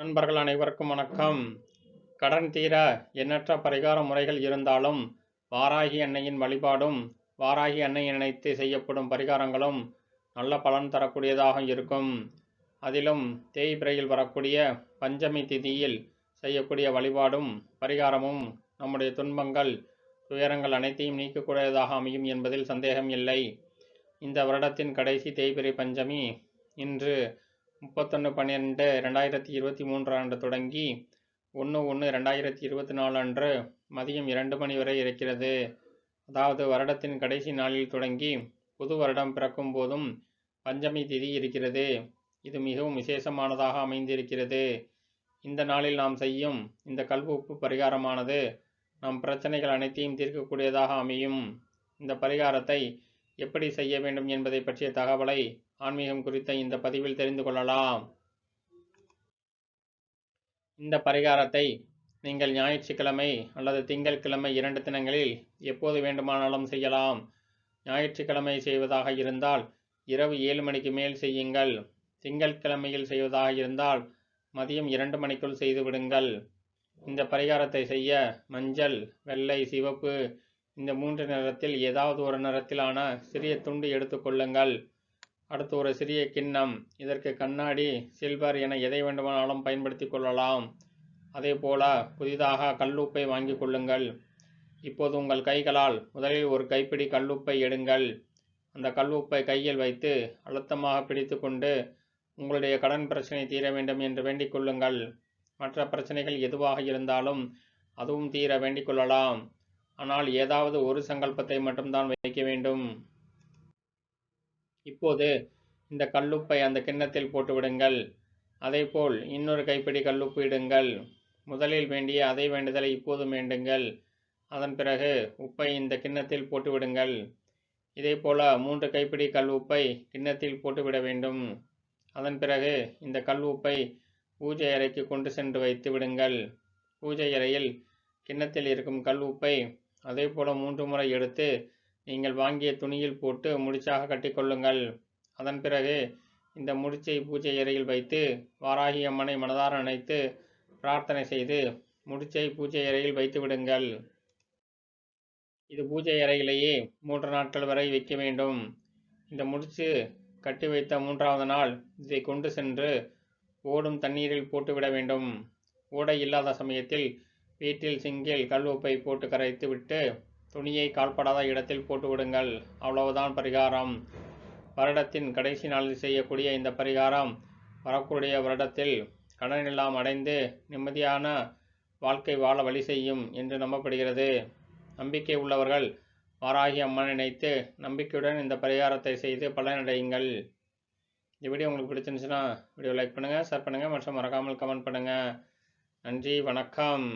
நண்பர்கள் அனைவருக்கும் வணக்கம். கடன் தீர எண்ணற்ற பரிகார முறைகள் இருந்தாலும் வாராகி அன்னையின் வழிபாடும் வாராகி அன்னையை நினைத்து செய்யப்படும் பரிகாரங்களும் நல்ல பலன் தரக்கூடியதாக இருக்கும். அதிலும் தேய்பிரையில் வரக்கூடிய பஞ்சமி திதியில் செய்யக்கூடிய வழிபாடும் பரிகாரமும் நம்முடைய துன்பங்கள் துயரங்கள் அனைத்தையும் நீக்கக்கூடியதாக அமையும் என்பதில் சந்தேகம் இல்லை. இந்த வருடத்தின் கடைசி தேய்பிரை பஞ்சமி இன்று முப்பத்தொன்று பன்னிரெண்டு ரெண்டாயிரத்தி இருபத்தி மூன்று அன்று தொடங்கி ஒன்று ஒன்று ரெண்டாயிரத்தி இருபத்தி நாலு அன்று மதியம் இரண்டு மணி வரை இருக்கிறது. அதாவது வருடத்தின் கடைசி நாளில் தொடங்கி புது வருடம் பிறக்கும் போதும் பஞ்சமி திதி இருக்கிறது. இது மிகவும் விசேஷமானதாக அமைந்திருக்கிறது. இந்த நாளில் நாம் செய்யும் இந்த கல்வுப்பு பரிகாரமானது நம் பிரச்சனைகள் அனைத்தையும் தீர்க்கக்கூடியதாக அமையும். இந்த பரிகாரத்தை எப்படி செய்ய வேண்டும் என்பதை பற்றிய தகவலை ஆன்மீகம் குறித்த இந்த பதிவில் தெரிந்து கொள்ளலாம். இந்த பரிகாரத்தை நீங்கள் ஞாயிற்றுக்கிழமை அல்லது திங்கட்கிழமை இரண்டு தினங்களில் எப்போது வேண்டுமானாலும் செய்யலாம். ஞாயிற்றுக்கிழமை செய்வதாக இருந்தால் இரவு ஏழு மணிக்கு மேல் செய்யுங்கள். திங்கட்கிழமையில் செய்வதாக இருந்தால் மதியம் இரண்டு மணிக்குள் செய்துவிடுங்கள் இந்த பரிகாரத்தை செய்ய மஞ்சள் வெள்ளை சிவப்பு இந்த மூன்று நிறத்தில் ஏதாவது ஒரு நிறத்திலான சிறிய துண்டு எடுத்துக்கொள்ளுங்கள் அடுத்து ஒரு சிறிய கிண்ணம். இதற்கு கண்ணாடி சில்வர் என எதை வேண்டுமானாலும் பயன்படுத்தி கொள்ளலாம். அதே போல புதிதாக கல்லுப்பை வாங்கி கொள்ளுங்கள். இப்போது உங்கள் கைகளால் முதலில் ஒரு கைப்பிடி கல்லுப்பை எடுங்கள். அந்த கல்லுப்பை கையில் வைத்து அழுத்தமாக பிடித்து கொண்டு உங்களுடைய கடன் பிரச்சனை தீர வேண்டும் என்று வேண்டிக் கொள்ளுங்கள். மற்ற பிரச்சனைகள் எதுவாக இருந்தாலும் அதுவும் தீர வேண்டிக் கொள்ளலாம். ஆனால் ஏதாவது ஒரு சங்கல்பத்தை மட்டும்தான் வைக்க வேண்டும். இப்போது இந்த கல்லுப்பை அந்த கிண்ணத்தில் போட்டு விடுங்கள் அதேபோல் இன்னொரு கைப்பிடி கல்லுப்பு இடுங்கள். முதலில் வேண்டிய அதை வேண்டுதலை இப்போதும் வேண்டுங்கள். அதன் பிறகு உப்பை இந்த கிண்ணத்தில் போட்டு விடுங்கள் இதே போல மூன்று கைப்பிடி கல் உப்பை கிண்ணத்தில் போட்டுவிட வேண்டும். அதன் பிறகு இந்த கல் உப்பை பூஜை அறைக்கு கொண்டு சென்று வைத்து விடுங்கள் பூஜை அறையில் கிண்ணத்தில் இருக்கும் கல் உப்பை அதே போல் மூன்று முறை எடுத்து நீங்கள் வாங்கிய துணியில் போட்டு முடிச்சாக கட்டிக்கொள்ளுங்கள் அதன் பிறகு இந்த முடிச்சை பூஜை அறையில் வைத்து வாராகி அம்மனை மனதார நினைத்து பிரார்த்தனை செய்து முடிச்சை பூஜை அறையில் வைத்து விடுங்கள். இது பூஜை அறையிலேயே மூன்று நாட்கள் வரை வைக்க வேண்டும். இந்த முடிச்சு கட்டி வைத்த மூன்றாவது நாள் இதை கொண்டு சென்று ஓடும் தண்ணீரில் போட்டுவிட வேண்டும். ஓடை இல்லாத சமயத்தில் வீட்டில் சிங்கில் கல் உப்பை போட்டு கரைத்து விட்டு துணியை கால்படாத இடத்தில் போட்டு விடுங்கள். அவ்வளவுதான் பரிகாரம். வருடத்தின் கடைசி நாளில் செய்யக்கூடிய இந்த பரிகாரம் வரக்கூடிய வருடத்தில் கடனெல்லாம் அடைந்து நிம்மதியான வாழ்க்கை வாழ வழி செய்யும் என்று நம்பப்படுகிறது. நம்பிக்கை உள்ளவர்கள் வாராகி அம்மன் நினைத்து நம்பிக்கையுடன் இந்த பரிகாரத்தை செய்து பலனடையுங்கள் இந்த வீடியோ உங்களுக்கு பிடிச்சிருந்துச்சுன்னா வீடியோ லைக் பண்ணுங்கள் ஷேர் பண்ணுங்கள் மற்றும் மறக்காமல் கமெண்ட் பண்ணுங்கள் நன்றி வணக்கம்.